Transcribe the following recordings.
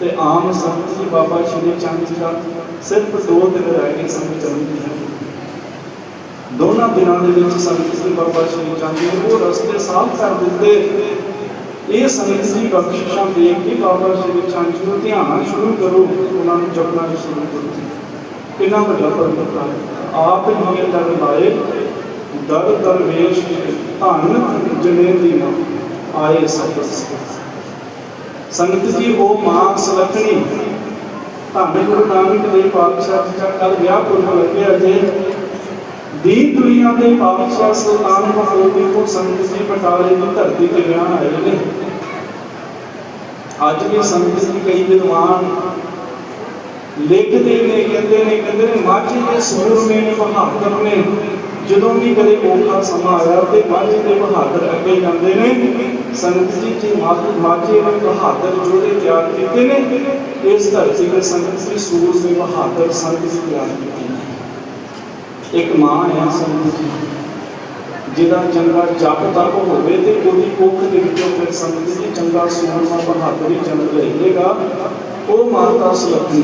ਤੇ ਆਮ ਸੰਗਤ ਜੀ ਬਾਬਾ ਸ਼੍ਰੀ ਚੰਦ ਜੀ ਦਾ ਸਿਰਫ ਦੋ ਦਿਨ ਰਹਿ ਗਏ ਸੰਗਤ ਚੱਲਦੀ ਹੈ ਦੋਨਾਂ ਦਿਨਾਂ ਦੇ ਵਿੱਚ ਸੰਗਤ ਜੀ ਬਾਬਾ ਸ਼੍ਰੀ ਚੰਦ ਜੀ ਉਹ ਰਸਤੇ ਸਾਫ਼ ਕਰ ਦਿੱਤੇ। ਇਹ ਸੰਗਤ ਜੀ ਬਖਸ਼ਿਸ਼ਾਂ ਦੇਖ ਕੇ ਬਾਬਾ ਸ਼੍ਰੀ ਚੰਦ ਜੀ ਨੂੰ ਧਿਆਨ ਸ਼ੁਰੂ ਕਰੋ, ਉਹਨਾਂ ਨੂੰ ਜਪਣਾ ਸ਼ੁਰੂ ਕਰੋ। ਇਹਨਾਂ ਵੱਡਾ ਪਰਮਤਾ ਆਪ ਹੀ ਦਰ ਲਾਏ ਦਰ ਦਰ ਵੇਸ਼ ਧਨ ਜਨੇ ਦੀ ਮਾਂ ਆਏ ਸਫਰ ਸੰਗਤ ਜੀ, ਉਹ ਮਾਂ ਸੁਲੱਖਣੀ ਧੰਨ ਗੁਰੂ ਨਾਨਕ ਦੇਵ ਪਾਤਸ਼ਾਹ ਜੀ ਦਾ ਕੱਲ ਵਿਆਹ ਪੁਰਨ ਲੱਗਿਆ ਜੇ। ਦੀਨ ਦੁਨੀਆ ਦੇ ਪਾਤਸ਼ਾਹ ਸੁਲਤਾਨ ਮਹਮੂਦ ਕੋ ਸੰਗਤ ਜੀ ਬਟਾਲੇ ਦੀ ਧਰਤੀ ਤੇ ਵਿਆਹ ਆਏ ਨੇ। ਅੱਜ ਵੀ ਸੰਗਤ ਜੀ ਕਈ ਵਿਦਵਾਨ ਲਿਖਦੇ ਨੇ, ਕਹਿੰਦੇ ਨੇ ਕਹਿੰਦੇ ਨੇ, ਮਾਝੇ ਦੇ ਸੂਰਮੇ ਨੇ, ਬਹਾਦਰ ਨੇ। ਜਦੋਂ ਵੀ ਕਦੇ ਔਖਾ ਸਮਾਂ ਆਇਆ ਤੇ ਮਾਝੇ ਦੇ ਬਹਾਦਰ ਅੱਗੇ ਜਾਂਦੇ ਨੇ, ਸੰਗਤ ਜੀ ਜੀ ਮਾਝੇ ਮਾਝੇ ਨੇ ਬਹਾਦਰ ਜੋੜੇ ਤਿਆਰ ਕੀਤੇ ਨੇ। ਇਸ ਧਰਤੀ ਦੇ ਸੰਗਤ ਜੀ ਸੂਰਮੇ ਬਹਾਦਰ ਸੰਗਤ ਜੀ ਤਿਆਰ ਕੀਤੇ ਇੱਕ ਮਾਂ ਹੈ ਸੰਗਤ ਜੀ, ਜਿਹਦਾ ਚੰਗਾ ਜਪ ਤਪ ਹੋਵੇ ਤੇ ਉਹਦੀ ਕੁੱਖ ਦੇ ਵਿੱਚੋਂ ਫਿਰ ਸੰਗਤ ਜੀ ਚੰਗਾ ਸੂਰਮਾ ਬਹਾਦਰੀ ਜਨਮ ਲਏਗਾ ਉਹ ਮਾਤਾ ਸੁਲੱਖਣੀ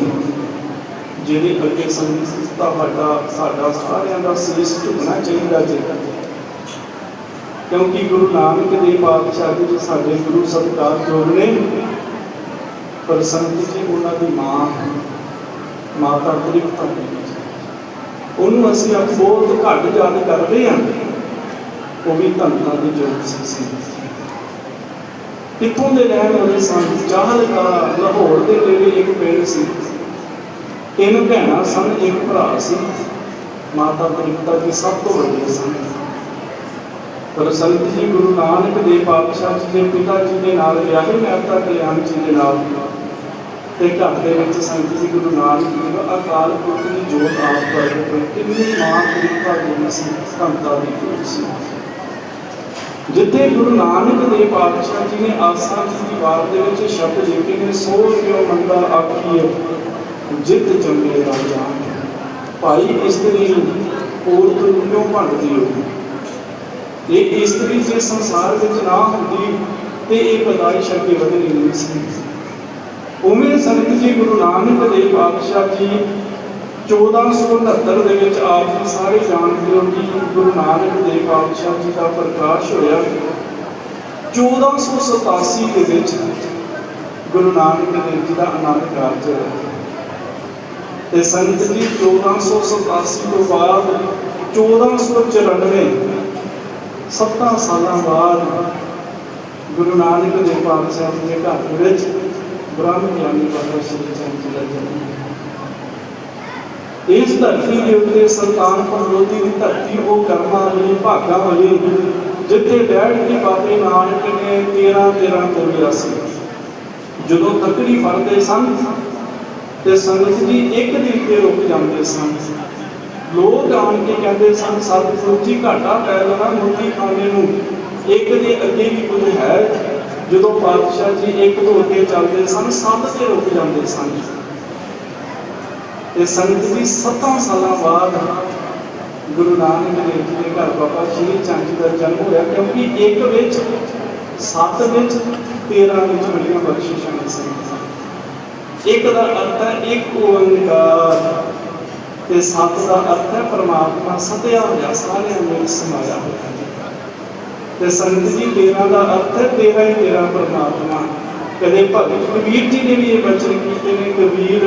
ਜਿਹਦੇ ਅੱਗੇ ਸੰਗਤ ਤੁਹਾਡਾ ਸਾਡਾ ਸਾਰਿਆਂ ਦਾ ਸੀਸ ਝੁਕਣਾ ਚਾਹੀਦਾ ਜੀ। ਕਿਉਂਕਿ ਗੁਰੂ ਨਾਨਕ ਦੇਵ ਪਾਤਸ਼ਾਹ ਜੀ ਸਾਡੇ ਗੁਰੂ ਸਤਿਕਾਰਯੋਗ ਨੇ ਪਰ ਸੰਗਤ ਜੀ, ਉਹਨਾਂ ਦੀ ਮਾਂ ਮਾਤਾ ਤ੍ਰਿਪਤਾ ਜੀ ਉਹਨੂੰ ਅਸੀਂ ਅੱਜ ਬਹੁਤ ਘੱਟ ਯਾਦ ਕਰਦੇ ਹਾਂ। ਉਹ ਵੀ ਧੰਤਾਂ ਦੀ ਜੋਤ ਸੀ ਸੀ ਕਿੱਥੋਂ ਦੇ ਰਹਿਣ ਵਾਲੇ ਸਨ ਚਾਹਲ ਦਾ ਲਾਹੌਰ ਦੇ ਨੇੜੇ ਇੱਕ ਪਿੰਡ ਸੀ। ਤਿੰਨ ਭੈਣਾਂ ਸਨ ਇੱਕ ਭਰਾ ਸੀ। ਮਾਤਾ ਤ੍ਰਿਪਤਾ ਜੀ ਸਭ ਤੋਂ ਵੱਡੇ ਸਨ। ਪਰ ਸੰਤ ਜੀ ਗੁਰੂ ਨਾਨਕ ਦੇਵ ਪਾਤਸ਼ਾਹ ਜੀ ਦੇ ਪਿਤਾ ਜੀ ਦੇ ਨਾਲ ਵਿਆਹੇ ਮਹਿਤਾ ਕਲਿਆਣ ਜੀ ਦੇ ਨਾਲ ਤੇ ਘਰ ਦੇ ਵਿੱਚ ਸੰਤ ਜੀ ਗੁਰੂ ਨਾਨਕ ਦੇਵ ਅਕਾਲ ਪੁਰਖ ਦੀ ਜੋਤ ਆਪ ਪ੍ਰਗਟ ਹੋਈ ਕਿੰਨੀ ਮਾਂ ਤ੍ਰਿਪਤਾ ਜੀ ਸੀ ਸੰਤਾਂ ਦੀ ਜੋਤ ਸੀ। ਜਿੱਥੇ ਗੁਰੂ ਨਾਨਕ ਦੇਵ ਪਾਤਸ਼ਾਹ ਜੀ ਨੇ ਆਸਾ ਜੀ ਦੀ ਵਾਰ ਦੇ ਵਿੱਚ ਸ਼ਬਦ ਲਿਖੇ ਨੇ ਸੋ ਕਿਉ ਮੰਦਾ ਆਖੀਏ ਜਿੱਤ ਜੰਮੇ ਰਾਜਾ ਭਾਈ ਇਸਤਰੀ ਔਰਤ ਨੂੰ ਕਿਉਂ ਭੰਡਦੀ ਹੋ? ਇਹ ਇਸਤਰੀ ਜੇ ਸੰਸਾਰ ਵਿੱਚ ਨਾ ਹੁੰਦੀ, ਤੇ ਇਹ ਪਦਾਇਸ਼ ਅੱਗੇ ਵਧਣੀ ਨਹੀਂ ਸੀ। ਉਵੇਂ ਸੰਤ ਜੀ ਗੁਰੂ ਨਾਨਕ ਦੇਵ ਪਾਤਸ਼ਾਹ ਜੀ 1469 ਦੇ ਵਿੱਚ ਆਪ ਜੀ ਸਾਰੇ ਜਾਣਦੇ ਹੋ ਕਿ ਗੁਰੂ ਨਾਨਕ ਦੇਵ ਪਾਤਸ਼ਾਹ ਜੀ ਦਾ ਪ੍ਰਕਾਸ਼ ਹੋਇਆ। 1487 ਦੇ ਵਿੱਚ ਗੁਰੂ ਨਾਨਕ ਦੇਵ ਜੀ ਦਾ ਆਨੰਦ ਕਾਰਜ ਹੋਇਆ। ਤੇ ਸੰਤ ਜੀ 1487 ਤੋਂ ਬਾਅਦ 1494 ਸੱਤਾਂ ਸਾਲਾਂ ਬਾਅਦ ਗੁਰੂ ਨਾਨਕ ਦੇਵ ਪਾਤਸ਼ਾਹ ਜੀ ਦੇ ਘਰ ਦੇ ਵਿੱਚ ਬ੍ਰਹਮ ਗਿਆਨੀ ਬਾਬਾ ਸ਼੍ਰੀ ਚੰਦ ਜੀ ਦਾ ਜਨਮ ਇਸ ਧਰਤੀ ਦੇ ਉੱਤੇ ਸੰਤਾਨ ਪਰਲੋਤੀ ਦੀ ਧਰਤੀ ਉਹ ਕਰਮਾਂ ਵਾਲੀ, ਭਾਗਾਂ ਵਾਲੀ, ਜਿੱਥੇ ਬੈਠ ਕੇ ਬਾਬੇ ਨਾਨਕ ਨੇ 13 13 ਤੋਲਿਆ ਸੀ ਜਦੋਂ ਤਕੜੀ ਫੜਦੇ ਸਨ ਤੇ ਸੰਗਤ ਜੀ ਇੱਕ ਦਿਨ ਤੇ ਰੁਕ ਜਾਂਦੇ ਸਨ। ਲੋਕ ਆਣ ਕੇ ਕਹਿੰਦੇ ਸਨ ਸਤਿਗੁਰੂ ਜੀ ਘਾਟਾ ਪੈ ਲੈਣਾ ਮੁਰਗੀ ਖਾਣੇ ਨੂੰ। ਇੱਕ ਦੇ ਅੱਗੇ ਵੀ ਕੁਝ ਹੈ। ਜਦੋਂ ਪਾਤਸ਼ਾਹ ਜੀ ਇੱਕ ਤੋਂ ਅੱਗੇ ਚੱਲਦੇ ਸਨ, ਸੱਤ ਤੇ ਰੁਕ ਜਾਂਦੇ ਸਨ। ਤੇ ਸੰਗਤ ਜੀ 7 ਸਾਲਾਂ ਬਾਅਦ ਗੁਰੂ ਨਾਨਕ ਦੇਵ ਜੀ ਦੇ ਘਰ ਬਾਬਾ ਸ਼੍ਰੀ ਚੰਦ ਜੀ ਦਾ ਜਨਮ ਹੋਇਆ, ਕਿਉਂਕਿ ਇੱਕ ਵਿੱਚ, ਸੱਤ ਵਿੱਚ 13 ਵਿੱਚ ਬੜੀਆਂ ਬਖਸ਼ਿਸ਼ਾਂ ਨੇ ਸੰਗਤ ਇੱਕ ਦਾ ਅਰਥ ਹੈ, ਇੱਕ ਓੰਕਾਰ। ਤੇ ਸੱਤ ਦਾ ਅਰਥ ਹੈ, ਪਰਮਾਤਮਾ ਸਤਿਆ ਹੋਇਆ, ਸਾਰਿਆਂ ਵਿੱਚ ਸਮਾਇਆ ਹੋਇਆ। ਤੇ ਸੰਗਤ ਜੀ 13 ਦਾ ਅਰਥ ਹੈ, ਤੇਰਾ ਹੀ ਤੇਰਾ ਪਰਮਾਤਮਾ। ਕਦੇ ਭਗਤ ਕਬੀਰ ਜੀ ਨੇ ਵੀ ਇਹ ਬਚਨ ਕੀਤੇ ਨੇ, ਕਬੀਰ,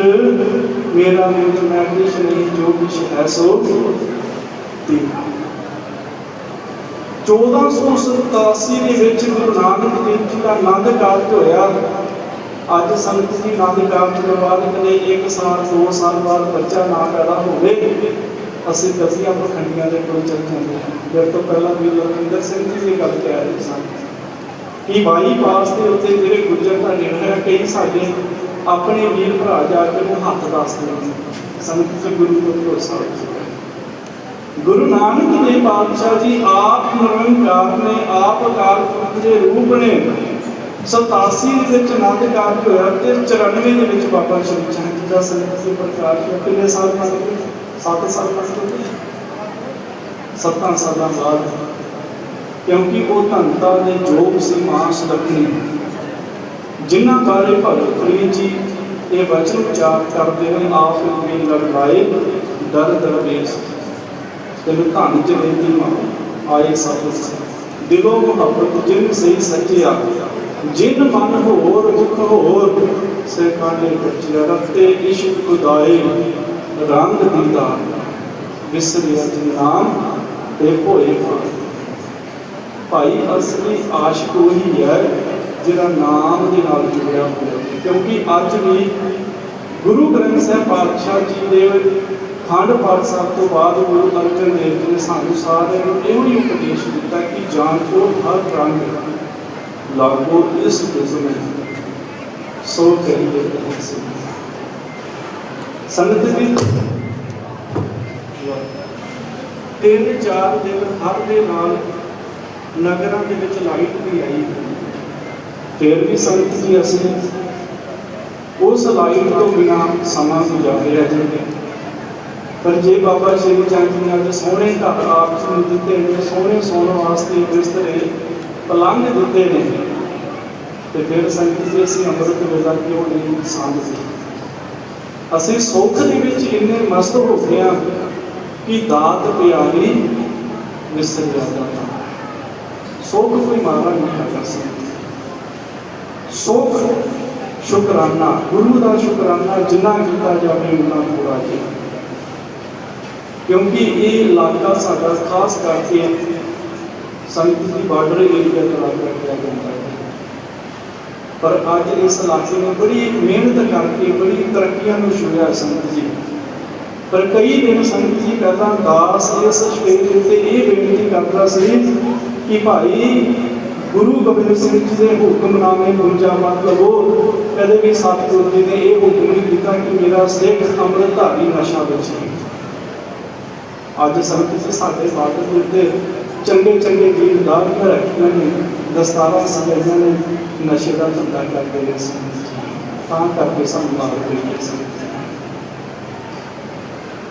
ਮੇਰਾ ਮੂਲ ਮੈਂ ਕੁਛ ਨਹੀਂ ਜੋ ਕੁਛ ਹੈ ਸੋ ਤੇਰਾ 1487 ਦੇ ਵਿੱਚ ਗੁਰੂ ਨਾਨਕ ਦੇਵ ਜੀ ਦਾ ਆਨੰਦ ਕਾਰਜ ਹੋਇਆ। ਅੱਜ ਸੰਗਤ ਜੀ ਆਨੰਦ ਕਾਰਜ ਤੋਂ ਬਾਅਦ ਕਦੇ 1 ਸਾਲ 2 ਸਾਲ ਬਾਅਦ ਬੱਚਾ ਨਾ ਪੈਦਾ ਹੋਵੇ, ਅਸੀਂ ਦਸੀਆਂ ਪਖੰਡੀਆਂ ਦੇ ਕੋਲ ਚੱਲ ਜਾਂਦੇ ਹਾਂ। ਜਦ ਤੋਂ ਪਹਿਲਾਂ ਵੀ ਲਖਿੰਦਰ ਸਿੰਘ ਜੀ ਦੀ ਗੱਲ ਕਹਿ ਰਹੇ ਸਨ ਕਿ ਬਾਈਪਾਸ ਦੇ ਉੱਤੇ ਜਿਹੜੇ ਗੁੱਜਰ ਦਾ ਨਿਰਣਾ ਕਈ ਸਾਡੇ ਆਪਣੇ ਵੀਰ ਭਰਾ ਜਾ ਕੇ ਉਹ ਹੱਥ ਦੱਸਦੇ ਨੇ। ਸੰਗਤ ਜੀ, ਗੁਰੂ ਤੋਂ ਭਰੋਸਾ ਗੁਰੂ ਨਾਨਕ ਦੇਵ ਪਾਤਸ਼ਾਹ ਜੀ, ਆਪ ਨਿਰੰਕਾਰ ਨੇ, ਆਪ ਅਕਾਲ ਪੁਰਖ ਦੇ ਰੂਪ ਨੇ 87 ਦੇ ਵਿੱਚ ਆਨੰਦ ਕਾਰਜ ਹੋਇਆ ਤੇ 94 ਦੇ ਵਿੱਚ ਬਾਬਾ ਸ਼੍ਰੀ ਚੰਦ ਜੀ ਦਾ ਸੰਗਤ ਦੇ ਪ੍ਰਕਾਸ਼ ਹੋਇਆ ਕਿੰਨੇ ਸਾਲ ਬਾਅਦ 7 ਸਾਲ ਬਾਅਦ ਸੱਤਾਂ ਸਾਲਾਂ ਬਾਅਦ ਕਿਉਂਕਿ ਉਹ ਧੰਤਾ ਦੇ ਜੋਗ ਸੀ ਮਾਂ ਸੁਲੱਖਣੀ ਜਿਨ੍ਹਾਂ ਬਾਰੇ ਭਗਤ ਫਰੀਦ ਜੀ ਇਹ ਵਚਨ ਉਚਾਰ ਕਰਦੇ ਨੇ ਆਪ ਵੀ ਲੜਾਏ ਦਰ ਦਰਵੇਸ਼ ਤੈਨੂੰ ਧਨ ਜਲੇਤੀ ਮਾਂ ਆਏ ਸਭ ਦਿਲੋਂ ਮੁਹੱਬਤ ਜਿਨ ਸਹੀ ਸੱਚਿਆ ਜਿਨ ਮਨ ਹੋਰ, ਮੁਖ ਹੋਰ ਸੇ ਬੱਚਿਆ ਰਤੇ ਇਸ਼ਕ ਖੁਦਾਏ, ਰੰਗ ਦੀਦਾਰ ਵਿਸਰਿਆ ਜਿਨ ਨਾਮ ਤੇ ਹੋਏ ਭਾਈ ਅਸਲੀ ਆਸ਼ਿਕ ਉਹੀ ਹੈ, ਜਿਹੜਾ ਨਾਮ ਦੇ ਨਾਲ ਜੁੜਿਆ ਹੋਇਆ ਕਿਉਂਕਿ ਅੱਜ ਵੀ ਗੁਰੂ ਗ੍ਰੰਥ ਸਾਹਿਬ ਪਾਤਸ਼ਾਹ ਜੀ ਦੇ ਖੰਡ ਪਾਠ ਸਾਹਿਬ ਤੋਂ ਬਾਅਦ ਗੁਰੂ ਅਰਜਨ ਦੇਵ ਜੀ ਨੇ ਸਾਨੂੰ ਸਾਰਿਆਂ ਨੂੰ ਇਹੋ ਹੀ ਉਪਦੇਸ਼ ਦਿੱਤਾ ਕਿ ਜਾਣ ਜਾਣੋ ਹਰ ਰੰਗ ਲਾਗੋ ਇਸ ਦੁਜ਼ਮੇ ਸੋ ਕਰੀਏ ਤੈਸੇ ਸੰਗਤ ਵੀ ਤਿੰਨ ਚਾਰ ਦਿਨ ਹਰ ਦੇ ਨਾਲ ਨਗਰਾਂ ਦੇ ਵਿੱਚ ਲਾਈਟ ਵੀ ਆਈ ਫਿਰ ਵੀ ਸੰਗਤ ਜੀ ਅਸੀਂ ਉਸ ਲਾਈਟ ਤੋਂ ਬਿਨਾ ਸਮਾਂ ਗੁਜ਼ਾਰ ਰਿਹਾ ਜੀ ਪਰ ਜੇ ਬਾਬਾ ਸ਼੍ਰੀ ਚੰਦ ਜੀ ਨੇ ਅੱਜ ਸੋਹਣੇ ਘਰ ਆਪ ਜੀ ਨੂੰ ਦਿੱਤੇ ਨੇ ਸੋਹਣੇ ਸੌਣ ਵਾਸਤੇ ਬਿਸਤਰੇ ਪਲੰਘ ਦਿੱਤੇ ਨੇ ਤੇ ਫਿਰ ਸੰਗਤ ਜੀ ਅਸੀਂ ਅੰਮ੍ਰਿਤ ਵੇਲਾ ਕਿਉਂ ਨਹੀਂ ਸਾਂਭਦੇ ਅਸੀਂ ਸੁੱਖ ਦੇ ਵਿੱਚ ਇੰਨੇ ਮਸਤ ਹੋ ਗਏ ਹਾਂ ਕਿ ਦਾਤ ਪਿਆਰੀ ਵਿਸਰ ਜਾਂਦਾ ਸੁੱਖ ਕੋਈ ਮਾਰਾ ਨਹੀਂ ਕਰ ਸਕਦਾ ਸੁੱਖ ਸ਼ੁਕਰਾਨਾ, ਗੁਰੂ ਦਾ ਸ਼ੁਕਰਾਨਾ ਜਿੰਨਾ ਕੀਤਾ ਜਾਵੇ ਉਨਾ ਥੋੜਾ ਜਿਹਾ ਕਿਉਂਕਿ ਇਹ ਇਲਾਕਾ ਸਾਡਾ ਖਾਸ ਕਰਕੇ ਸੰਗਤ ਦੀ ਬਾਰਡਰ ਏਰੀਆ ਦਾ ਇਲਾਕਾ ਕਿਹਾ ਜਾਂਦਾ ਹੈ। ਪਰ ਅੱਜ ਇਸ ਇਲਾਕੇ ਨੇ ਬੜੀ ਮਿਹਨਤ ਕਰਕੇ, ਬੜੀ ਤਰੱਕੀਆਂ ਨੂੰ ਛੁੜਿਆ ਸੰਗਤ ਜੀ। ਪਰ ਕਈ ਦਿਨ ਸੰਗਤ ਜੀ ਪਹਿਲਾਂ ਦਾਸ ਇਸ ਸਟੇਜ ਉੱਤੇ ਇਹ ਬੇਨਤੀ ਕਰਦਾ ਸੀ ਕਿ ਭਾਈ ਗੁਰੂ ਗੋਬਿੰਦ ਸਿੰਘ ਜੀ ਦੇ ਹੁਕਮਨਾਮੇ ਗੁੰਜਾ ਮਤ ਲਵੋ। ਕਦੇ ਵੀ ਸਤਿਗੁਰੂ ਜੀ ਨੇ ਇਹ ਹੁਕਮ ਨਹੀਂ ਦਿੱਤਾ ਕਿ ਮੇਰਾ ਸਿੱਖ ਅੰਮ੍ਰਿਤਧਾਰੀ ਨਸ਼ਾ ਵਿੱਚ। ਅੱਜ ਸੰਗਤ ਜੀ ਸਾਡੇ ਬਾਦਲ ਦੇ ਚੰਗੇ ਚੰਗੇ ਗੀਤ ਦਾਰੀਆਂ ਰੱਖੀਆਂ ਨੇ ਦਸਤਾਰਾਂ ਸਜਾਈਆਂ ਨੇ ਨਸ਼ੇ ਦਾ ਧੰਦਾ ਕਰਦੇ ਨੇ ਸੰਗਤ ਜੀ ਤਾਂ ਕਰਕੇ ਸਾਨੂੰ ਮਾਰ ਪਈ ਹੈ ਸੰਗਤ ਜੀ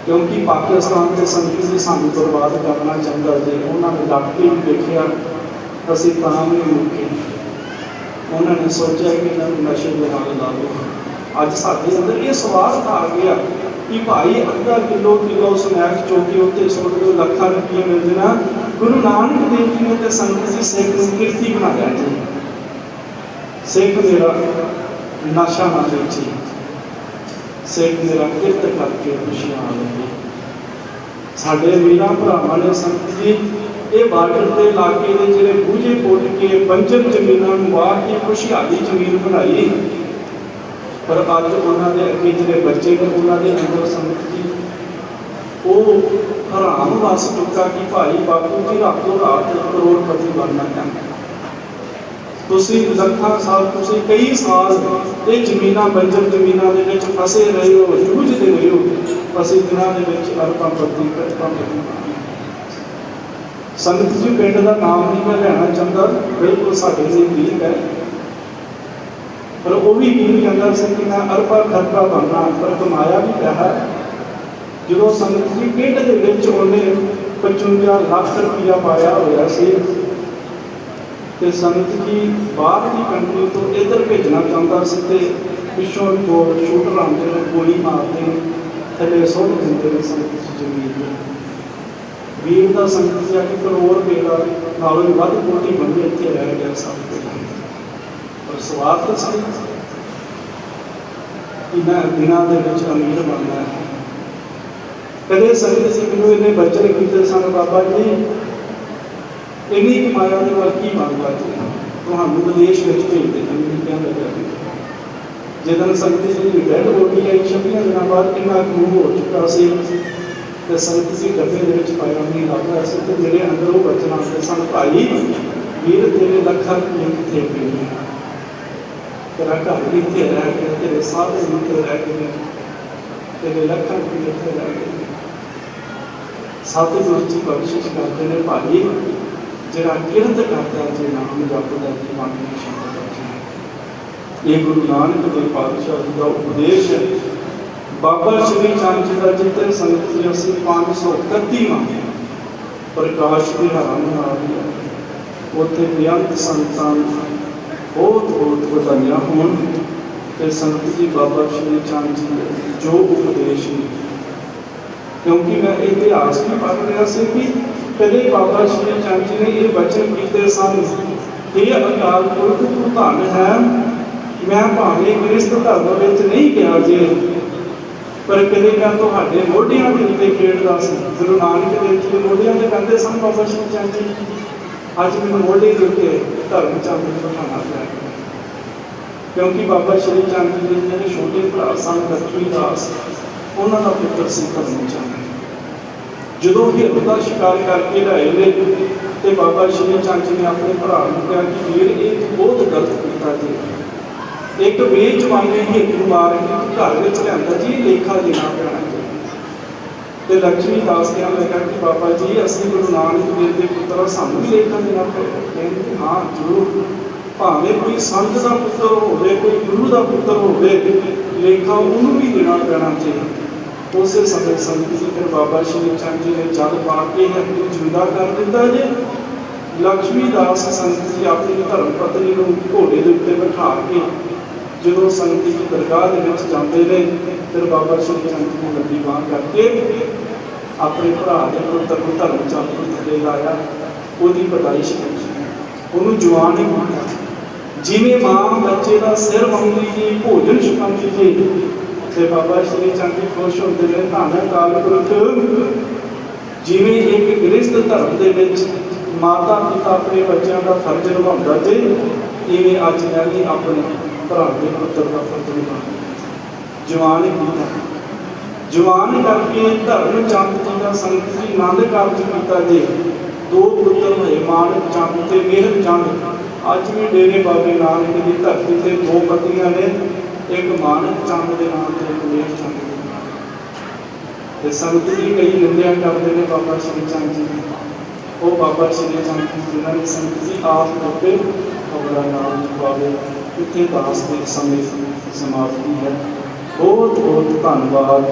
ਕਿਉਂਕਿ ਪਾਕਿਸਤਾਨ ਦੇ ਸੰਗਤ ਜੀ ਸਾਨੂੰ ਬਰਬਾਦ ਕਰਨਾ ਚਾਹੁੰਦਾ ਜੇ ਉਹਨਾਂ ਨੇ ਡੱਕ ਕੇ ਵੀ ਦੇਖਿਆ ਅਸੀਂ ਤਾਂ ਵੀ ਨਹੀਂ ਰੁਕੇ ਉਹਨਾਂ ਨੇ ਸੋਚਿਆ ਕਿ ਇਹਨਾਂ ਨੂੰ ਨਸ਼ੇ ਦੇ ਨਾਲ ਲਾ ਲਓ ਅੱਜ ਸਾਡੇ ਅੰਦਰ ਇਹ ਸਵਾਰਥ ਆ ਗਿਆ ਕਿ ਭਾਈ ਅੱਧਾ ਕਿਲੋ ਕਿਲੋ ਸਨੈਕ ਚੌਕੀ ਉੱਤੇ ਸੁੱਟ ਦਿਓ ਲੱਖਾਂ ਰੁਪਏ ਮਿਲਦੇ ਨਾ ਗੁਰੂ ਨਾਨਕ ਦੇਵ ਜੀ ਨੇ ਤੇ ਸੰਗਤ ਜੀ ਸਿੱਖ ਨੂੰ ਕਿਰਤੀ ਬਣਾਇਆ ਜੀ ਸਿੱਖ ਮੇਰਾ ਨਸ਼ਾ ਨਾ ਵੇਚੇ ਸਿੱਖ ਮੇਰਾ ਕਿਰਤ ਕਰਕੇ ਖੁਸ਼ੀਆਂ ਆਵੇ ਸਾਡੇ ਵੀਰਾਂ ਭਰਾਵਾਂ ਨੇ ਸੰਗਤ ਜੀ ਇਹ ਬਾਰਡਰ ਦੇ ਇਲਾਕੇ ਦੇ ਜਿਹੜੇ ਬੂਝੇ ਪੁੱਟ ਕੇ ਬੰਜਰ ਜ਼ਮੀਨਾਂ ਨੂੰ ਵਾਹ ਕੇ ਖੁਸ਼ਹਾਲੀ ਜ਼ਮੀਨ ਬਣਾਈ ਪਰ ਅੱਜ ਉਹਨਾਂ ਦੇ ਅੱਗੇ ਜਿਹੜੇ ਬੱਚੇ ਨੇ ਉਹਨਾਂ ਦੇ ਅੰਦਰ ਸੰਗਤ ਜੀ ਉਹ ਹਰਾਮ ਵਸ ਚੁੱਕਾ ਕਿ ਭਾਈ ਬਾਪੂ ਜੀ ਰਾਤੋਂ ਰਾਤ ਕਰੋੜਪਤੀ ਬਣਨਾ ਚਾਹੁੰਦੇ ਤੁਸੀਂ ਲੱਖਾਂ ਸਾਲ, ਤੁਸੀਂ ਕਈ ਸਾਲ ਇਹ ਜ਼ਮੀਨਾਂ, ਬੰਜਰ ਜ਼ਮੀਨਾਂ ਦੇ ਵਿੱਚ ਫਸੇ ਰਹੇ ਹੋ ਜੂਝਦੇ ਰਹੇ ਹੋ ਅਸੀਂ ਦਿਨਾਂ ਦੇ ਵਿੱਚ ਅਰਬਾਂ ਪਤੀ ਕਰਤਾਂ ਪਤੀ। ਸੰਗਤ ਜੀ, ਪਿੰਡ ਦਾ ਨਾਮ ਨਹੀਂ ਮੈਂ ਲੈਣਾ ਚਾਹੁੰਦਾ, ਬਿਲਕੁਲ ਸਾਡੇ ਲਈ ਠੀਕ ਹੈ। ਪਰ ਉਹ ਵੀ ਵੀਰ ਕਹਿੰਦਾ ਸੀ ਕਿ ਮੈਂ ਅਰਬਾ, ਖਰਬਾ ਬਣਨਾ, ਪਰ ਕਮਾਇਆ ਵੀ ਪਿਆ ਹੈ। ਜਦੋਂ ਸੰਗਤ ਜੀ ਪਿੰਡ ਦੇ ਵਿੱਚ ਉਹਨੇ 55 ਲੱਖ ਰੁਪਇਆ ਪਾਇਆ ਹੋਇਆ ਸੀ, ਤੇ ਸੰਗਤ ਜੀ ਬਾਹਰ ਦੀ ਕੰਟਰੀ ਤੋਂ ਇੱਧਰ ਭੇਜਣਾ ਚਾਹੁੰਦਾ ਸੀ ਤੇ ਪਿੱਛੋਂ ਜੋ ਸ਼ੂਟਰ ਆਉਂਦੇ ਨੇ, ਗੋਲੀ ਮਾਰਦੇ ਨੇ, ਥੱਲੇ ਸੁੱਟ ਦਿੰਦੇ ਨੇ ਸੰਗਤ ਜੀ ਜ਼ਮੀਨ ਨੂੰ। ਵੀਰ ਦਾ ਸੰਗਤ ਜੀ ਆ ਕੇ ਕਰੋੜ ਰੁਪਏ ਦਾ ਨਾਲੋਂ ਵੱਧ ਕੋਟੀ ਬੰਦੇ ਇੱਥੇ ਰਹਿ ਗਿਆ ਸਭ ਕੁਝ ਪਰ ਸਵਾਰਥ ਸੀ ਕਿ ਮੈਂ ਦਿਨਾਂ ਦੇ ਵਿੱਚ ਅਮੀਰ ਬਣਨਾ ਹੈ। ਕਦੇ ਸੰਗਤ ਸਿੰਘ ਨੂੰ ਇਹਨੇ ਬਚਨ ਕੀਤੇ ਸਨ ਬਾਬਾ ਜੀ। ਇੰਨੀ ਕਮਾਇਆ ਦੇ ਵੱਲ ਕੀ ਮੰਗਦਾ ਤੂੰ ਤੁਹਾਨੂੰ ਵਿਦੇਸ਼ ਵਿੱਚ ਭੇਜ ਦੇ ਮੈਨੂੰ ਕਿਹਾ ਲੱਗਾ ਜਦੋਂ ਸੰਗਤ ਜੀ ਦੀ ਡੈਡ ਬੋਡੀ ਆਈ, ਛੱਬੀਆਂ ਦਿਨਾਂ ਬਾਅਦ ਇੰਨਾ ਕੁ ਹੋ ਚੁੱਕਾ ਸੀ ਤੇ ਸੰਗਤ ਜੀ ਡੱਬੇ ਦੇ ਵਿੱਚ ਪਾਇਆ ਨਹੀਂ ਲੱਗਦਾ ਸੀ ਤੇ ਮੇਰੇ ਅੰਦਰ ਉਹ ਬਚਨ ਆਉਂਦੇ ਸਨ, ਭਾਈ, ਵੀਰ, ਤੇਰੇ ਲੱਖਾਂ ਰੁਪਏ ਕਿੱਥੇ ਪਏ ਤੇਰਾ ਘਰ ਵੀ ਇੱਥੇ ਰਹਿ ਗਿਆ, ਤੇਰੇ ਸਾਰੇ ਵੀ ਰਹਿ ਗਏ ਤੇਰੇ ਲੱਖਾਂ ਰੁਪਏ ਇੱਥੇ ਰਹਿ ਗਏ। ਨੇ ਸਤਿਗੁਰੂ ਜੀ ਬਖਸ਼ਿਸ਼ ਕਰਦੇ ਨੇ ਭਾਈ। ਜਿਹੜਾ ਕਿਰਤ ਕਰਦਾ ਜੇ ਨਾਮ ਜਪਦਾ ਜੀ ਮਨ ਦੀ ਸ਼ਾਂਤੀ ਇਹ ਗੁਰੂ ਨਾਨਕ ਦੇਵ ਪਾਤਸ਼ਾਹ ਜੀ ਦਾ ਉਪਦੇਸ਼ ਹੈ। ਬਾਬਾ ਸ਼੍ਰੀ ਚੰਦ ਜੀ ਦਾ ਜਿੱਤੇ ਸੰਗਤ ਜੀ ਅਸੀਂ 531 ਵਾਂ ਪ੍ਰਕਾਸ਼ ਦੇ ਹਰਾਂ ਨਾਲ ਉੱਥੇ ਬੇਅੰਤ ਸੰਤਾਂ ਬਹੁਤ ਬਹੁਤ ਵਧਾਈਆਂ ਹੋਣ। ਤੇ ਸੰਗਤ ਜੀ, ਬਾਬਾ ਸ਼੍ਰੀ ਚੰਦ ਜੀ ਜੋ ਉਪਦੇਸ਼ ਨੇ ਕਿਉਂਕਿ ਮੈਂ ਇਹ ਇਤਿਹਾਸ ਵੀ ਪੜ੍ਹ ਰਿਹਾ ਸੀ ਕਿ ਕਦੇ ਬਾਬਾ ਸ਼੍ਰੀ ਚੰਦ ਜੀ ਨੇ ਇਹ ਬਚਨ ਕੀਤੇ ਸਨ। ਇਹ ਅਕਾਲ ਪੁਰਖ ਤੂੰ ਧੰਨ ਹੈ। ਮੈਂ ਭਾਵੇਂ ਕ੍ਰਿਸਤ ਧਰਮ ਵਿੱਚ ਨਹੀਂ ਗਿਆ ਜੇ, ਪਰ ਕਦੇ ਮੈਂ ਤੁਹਾਡੇ ਮੋਢਿਆਂ ਦੇ ਉੱਤੇ ਖੇਡਦਾ ਸੀ। ਗੁਰੂ ਨਾਨਕ ਦੇਵ ਜੀ ਦੇ ਮੋਢਿਆਂ ਤੇ ਕਹਿੰਦੇ ਸਨ ਬਾਬਾ ਸ਼੍ਰੀ ਚੰਦ ਜੀ, ਅੱਜ ਮੈਨੂੰ ਮੋਢੇ ਦੇ ਉੱਤੇ ਧਰਮ ਚੰਦ ਨੂੰ ਬਿਠਾਉਣਾ ਪਿਆ ਕਿਉਂਕਿ ਬਾਬਾ ਸ਼੍ਰੀ ਚੰਦ ਜੀ ਦੇ ਛੋਟੇ ਭਰਾ ਸਨ ਲక్ష్ਮੀ ਦਾਸ ਉਹਨਾਂ ਦਾ ਪੁੱਤਰ ਸੀ ਧਰਮ ਜਦੋਂ ਹਿਰਨ ਦਾ ਸ਼ਿਕਾਰ ਕਰਕੇ ਲਾਏ ਨੇ ਤੇ ਬਾਬਾ ਸ਼੍ਰੀ ਚੰਦ ਜੀ ਨੇ ਆਪਣੇ ਭਰਾ ਨੂੰ ਕਿਹਾ ਕਿ ਵੀਰ ਇਹ ਬਹੁਤ ਗਲਤ ਕੀਤਾ ਜੀ। ਇੱਕ ਬੇਜਵਾਨੇ ਹਿਰਨ ਮਾਰ ਕੇ ਘਰ ਵਿੱਚ ਲਿਆਂਦਾ ਜੀ ਲੇਖਾ ਦੇਣਾ ਪੈਣਾ ਜੀ। ਤੇ ਲక్ష్ਮੀ ਦਾਸ ਕਹਿਣ ਲੱਗਾ ਕਿ ਬਾਬਾ ਜੀ ਅਸੀਂ ਗੁਰੂ ਨਾਨਕ ਦੇਵ ਦੇ ਪੁੱਤਰ ਹਾਂ, ਸਾਨੂੰ ਵੀ ਲੇਖਾ ਦੇਣਾ ਪਏਗਾ। ਕਹਿੰਦੇ ਹਾਂ ਜ਼ਰੂਰ। ਭਾਵੇਂ ਕੋਈ ਸੰਤ ਦਾ ਪੁੱਤਰ ਹੋਵੇ ਕੋਈ ਗੁਰੂ ਦਾ ਪੁੱਤਰ ਹੋਵੇ ਲੇਖਾ ਉਹਨੂੰ ਵੀ ਦੇਣਾ ਪੈਣਾ ਚਾਹੀਦਾ ਉਸੇ ਸਮੇਂ ਸੰਤ ਜੀ ਫਿਰ ਬਾਬਾ ਸ਼੍ਰੀ ਚੰਦ ਜੀ ਨੇ ਜਲ ਪਾ ਕੇ ਹਿਰਨ ਜਿੰਦਾ ਕਰ ਦਿੱਤਾ ਜੇ। ਲక్ష్ਮੀ ਦਾਸ ਸੰਤ ਜੀ ਆਪਣੀ ਧਰਮ ਪਤਨੀ ਨੂੰ ਘੋੜੇ ਦੇ ਉੱਤੇ ਬਿਠਾ ਕੇ ਜਦੋਂ ਸੰਤ ਜੀ ਦਰਗਾਹ ਦੇ ਵਿੱਚ ਜਾਂਦੇ ਨੇ, ਫਿਰ ਬਾਬਾ ਸ਼੍ਰੀ ਚੰਦ ਜੀ ਨੇ ਲੰਬੀ ਬਾਂਹ ਕਰਕੇ ਆਪਣੇ ਭਰਾ ਦੇ ਪੁੱਤਰ ਨੂੰ ਧਰਮ ਚੰਦ ਨੂੰ ਥੱਲੇ ਲਾਇਆ। ਉਹਦੀ ਪਤਾਇਸ਼ ਕੀਤੀ ਉਹਨੂੰ ਜਵਾਨ ਹੀ ਕੀਤਾ ਜਿਵੇਂ ਮਾਂ ਬੱਚੇ ਦਾ ਸਿਰ ਮੰਗਦੀ ਜੀ ਭੋਜਨ ਛਕਾਉਂਦੀ ਜੀ ਤੇ ਬਾਬਾ ਸ਼੍ਰੀ ਚੰਦ ਜੀ ਖੁਸ਼ ਹੁੰਦੇ ਨੇ, ਧੰਨ ਕਾਲ ਪੁਰਖ। ਜਿਵੇਂ ਇੱਕ ਗ੍ਰਸਥ ਧਰਮ ਦੇ ਵਿੱਚ ਮਾਤਾ ਪਿਤਾ ਆਪਣੇ ਬੱਚਿਆਂ ਦਾ ਫਰਜ਼ ਨਿਭਾਉਂਦਾ ਜੇ, ਇਵੇਂ ਅੱਜ ਮੈਂ ਵੀ ਆਪਣੇ ਭਰਾ ਦੇ ਪੁੱਤਰ ਦਾ ਫਰਜ਼ ਨਿਭਾਉਂਦਾ। ਜਵਾਨ ਕੀਤਾ ਜਵਾਨ ਕਰਕੇ ਧਰਮ ਚੰਦ ਜੀ ਦਾ ਸੰਗਤ ਜੀ ਆਨੰਦ ਕਾਰਜ ਕੀਤਾ ਜੇ, ਦੋ ਪੁੱਤਰ ਹੋਏ ਮਾਨਕ ਚੰਦ ਤੇ ਮਿਹਰ ਚੰਦ। ਅੱਜ ਵੀ ਡੇਰੇ ਬਾਬੇ ਨਾਨਕ ਦੀ ਧਰਤੀ ਤੇ ਦੋ ਪਤਨੀਆਂ ਨੇ। ਇੱਕ ਮਾਨਕ ਚੰਦ ਦੇ ਨਾਮ ਤੇ ਇੱਕ ਮਿਹਰ ਚੰਦ ਦੇ ਨਾਮ ਤੇ ਸੰਗਤ ਜੀ ਕਈ ਨਿੰਦਿਆ ਕਰਦੇ ਨੇ ਬਾਬਾ ਸ਼੍ਰੀ ਚੰਦ ਜੀ ਦੀ। ਉਹ ਬਾਬਾ ਸ਼੍ਰੀ ਚੰਦ ਜੀ, ਜਿਨ੍ਹਾਂ ਨੇ ਸੰਗਤ ਜੀ ਆਪ ਦੱਬੇ ਉਹਦਾ ਨਾਮ ਜਪਾਵੇ ਇੱਥੇ ਦਾਸ ਦੇ ਸਮੇਂ ਸਮਾਪਤੀ ਹੈ। ਬਹੁਤ ਬਹੁਤ ਧੰਨਵਾਦ।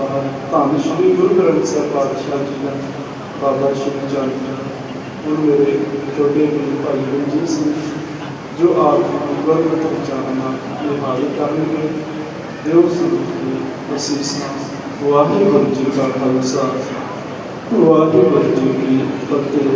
ਧੰਨ ਸ਼੍ਰੀ ਗੁਰੂ ਗ੍ਰੰਥ ਸਾਹਿਬ ਪਾਤਸ਼ਾਹ ਜੀ ਦਾ, ਬਾਬਾ ਸ਼੍ਰੀ ਚੰਦ ਜੀ ਉਹ ਮੇਰੇ ਛੋਟੇ ਵੀਰ ਭਾਈ ਰਣਜੀਤ ਸਿੰਘ ਜੋ ਆਪ ਗੁਰਮਤਿ ਉਚਾਰਨਾ ਨਿਭਾਈ ਕਰਨਗੇ, ਦਿਓ ਸਿੰਘ ਜੀ ਵਾਹਿਗੁਰੂ ਜੀ ਕਾ ਖਾਲਸਾ, ਵਾਹਿਗੁਰੂ ਜੀ ਕੀ ਫਤਿਹ।